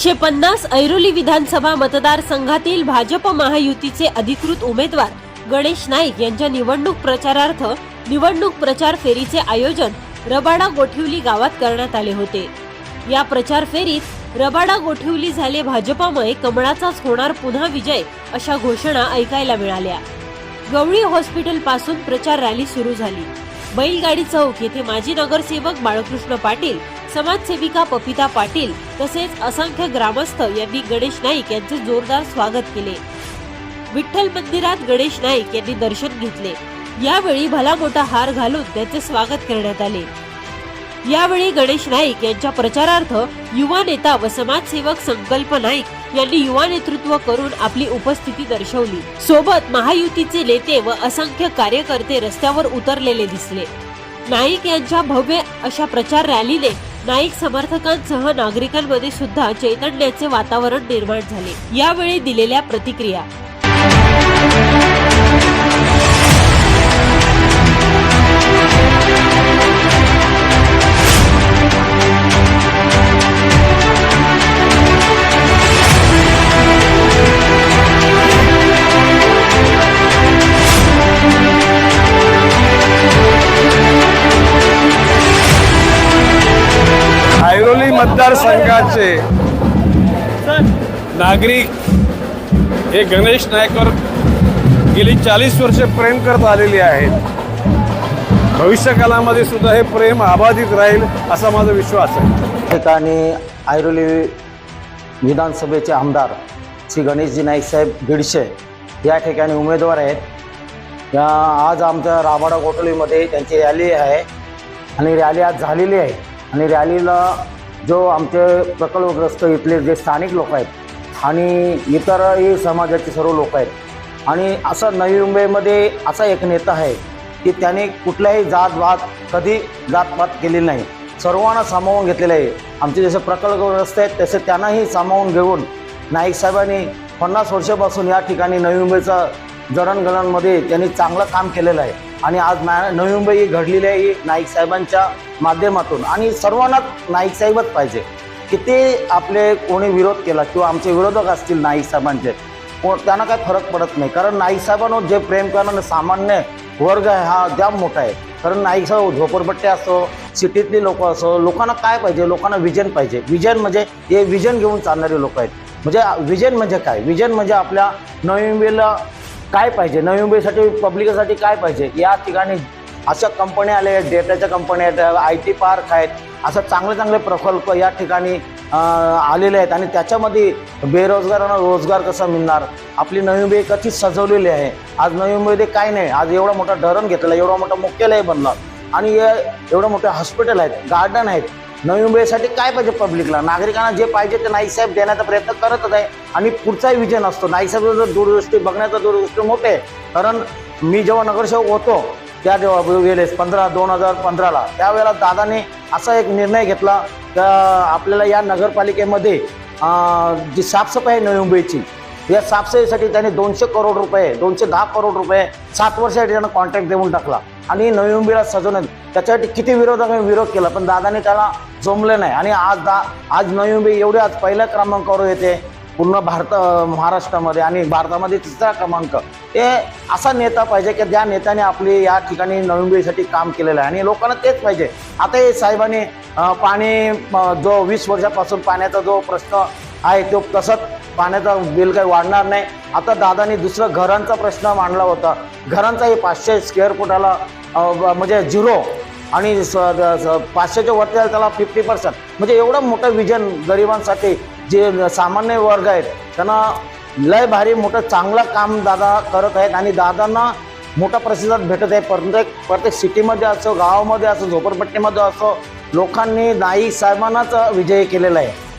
एकशे पन्नास ऐरोली विधानसभा मतदारसंघातील भाजप महायुतीचे अधिकृत उमेदवार गणेश नाईक यांच्या निवडणूक प्रचारार्थ निवडणूक प्रचार फेरीचे आयोजन रबाडा गोठिवली गावात करण्यात आले होते. या प्रचार फेरीत रबाडा गोठिवली झाले भाजपामुळे कमळाचाच होणार पुन्हा विजय अशा घोषणा ऐकायला मिळाल्या. गवळी हॉस्पिटलपासून प्रचार रॅली सुरू झाली. बैलगाडी चौक येथे माजी नगरसेवक बाळकृष्ण पाटील समाजसेविका पपिता पाटील तसेच असंख्य ग्रामस्थ यांनी गणेश नाईक यांचे जोरदार स्वागत केले. विठ्ठल मंदिरात गणेश नाईक यांनी दर्शन घेतले. यावेळी भला मोठा हार घालून त्यांचे स्वागत करण्यात आले. यावेळी गणेश नाईक यांच्या प्रचारार्थ युवा नेता व समाजसेवक संकल्प नाईक यांनी युवा नेतृत्व करून आपली उपस्थिती दर्शवली. सोबत महायुतीचे नेते व असंख्य कार्यकर्ते रस्त्यावर उतरलेले दिसले. नाईक यांच्या भव्य अशा प्रचार रॅलीने नाईक समर्थकांसह नागरिकांमध्ये सुद्धा चैतन्याचे वातावरण निर्माण झाले. यावेळी दिलेल्या प्रतिक्रिया. ऐरोली मतदारसंघाचे. नागरिक हे गणेश नायकवर गेली चाळीस वर्षे प्रेम करत आलेली आहेत. भविष्यकालामध्ये सुद्धा हे प्रेम अबाधित राहील असा माझा विश्वास आहे. ठिकाणी ऐरोली विधानसभेचे आमदार श्री गणेशजी नाईक साहेब गिडशे या ठिकाणी उमेदवार आहेत. या आज आमच्या राबाडा कोटलीमध्ये त्यांची रॅली आहे आणि रॅली आज झालेली आहे आणि रॅलीला जो आमचे प्रकल्पग्रस्त इथले जे स्थानिक लोक आहेत आणि इतरही समाजाचे सर्व लोक आहेत. आणि असं नवी मुंबईमध्ये असा एक नेता आहे की त्याने कुठल्याही जातभात कधी जातपात केलेली नाही. सर्वांना सामावून घेतलेलं आहे. आमचे जसे प्रकल्पग्रस्त आहेत तसे त्यांनाही सामावून घेऊन नाईक साहेबांनी पन्नास वर्षापासून या ठिकाणी नवी मुंबईचा जडणघडणमध्ये त्यांनी चांगलं काम केलेलं आहे. आणि आज ना नवी मुंबई ही घडलेली आहे ही नाईक साहेबांच्या माध्यमातून. आणि सर्वांनाच नाईक साहेबच पाहिजे. किती आपले कोणी विरोध केला किंवा आमचे विरोधक असतील नाईक साहेबांचे कोण त्यांना काही फरक पडत नाही. कारण नाईक साहेबांवर जे प्रेम करणं सामान्य वर्ग आहे हा जाम मोठा आहे. कारण नाईक साहेब झोपडपट्टी असो सिटीतली लोक असो लोकांना काय पाहिजे? लोकांना विजन पाहिजे. विजन म्हणजे हे विजन घेऊन चालणारे लोक आहेत. म्हणजे विजन म्हणजे काय? विजन म्हणजे आपल्या नवी मुंबईला काय पाहिजे? नवी मुंबईसाठी पब्लिकसाठी काय पाहिजे? या ठिकाणी अशा कंपन्या आल्या आहेत डेटाच्या कंपन्या आहेत आय टी पार्क आहेत असं चांगले चांगले प्रकल्प या ठिकाणी आलेले आहेत आणि त्याच्यामध्ये बेरोजगारांना रोजगार कसा मिळणार? आपली नवी मुंबई कशी सजवलेली आहे? आज नवी मुंबईमध्ये काय नाही. आज एवढा मोठा धरण घेतलेला एवढा मोठा मुख्यालय बनला. आणि एवढं मोठे हॉस्पिटल आहेत गार्डन आहेत नवी मुंबईसाठी काय पाहिजे पब्लिकला नागरिकांना जे पाहिजे ते नाईक साहेब देण्याचा प्रयत्न करतच आहे. आणि पुढचाही विजन असतो नाईक साहेब जर दूरदृष्टी बघण्याचा दूरदृष्टी मोठे आहे. कारण मी जेव्हा नगरसेवक होतो त्या जेव्हा वेळेस पंधरा दोन हजार पंधराला. त्यावेळेला दादाने असा एक निर्णय घेतला का आपल्याला या नगरपालिकेमध्ये जी साफसफाई आहे नवी मुंबईची या साफसफाईसाठी त्याने दोनशे करोड रुपये दोनशे दहा करोड रुपये सात वर्षासाठी त्यानं कॉन्ट्रॅक्ट देऊन टाकला. आणि नवी मुंबईला सजवण्यात त्याच्यासाठी किती विरोधक विरोध केला पण दादाने त्याला जमलं नाही. आणि आज दा आज नवी मुंबई एवढी आज पहिल्या क्रमांकावर येते. पूर्ण भारत महाराष्ट्रामध्ये आणि भारतामध्ये तिसरा क्रमांक. हे असा नेता पाहिजे की ज्या नेत्याने आपली या ठिकाणी नवी मुंबईसाठी काम केलेलं आहे. आणि लोकांना तेच पाहिजे. आता हे साहेबांनी पाणी जो वीस वर्षापासून पाण्याचा जो प्रश्न आहे तो तसंच पाण्याचा बिल काही वाढणार नाही. आता दादानी दुसरं घरांचा प्रश्न मांडला होता. घरांचाही पाचशे स्क्वेअर फुटाला म्हणजे झिरो आणि स- पाचशेच्या वरती आलं त्याला फिफ्टी पर्सेंट म्हणजे एवढं मोठं विजन गरिबांसाठी जे सामान्य वर्ग आहेत त्यांना लय भारी मोठं चांगलं काम दादा करत आहेत आणि दादांना मोठा प्रतिसाद भेटत आहे. प्रत्येक प्रत्येक सिटीमध्ये असो गावामध्ये असो झोपडपट्टीमध्ये असो लोकांनी नाईक साहेबांनाच विजयी केलेला आहे.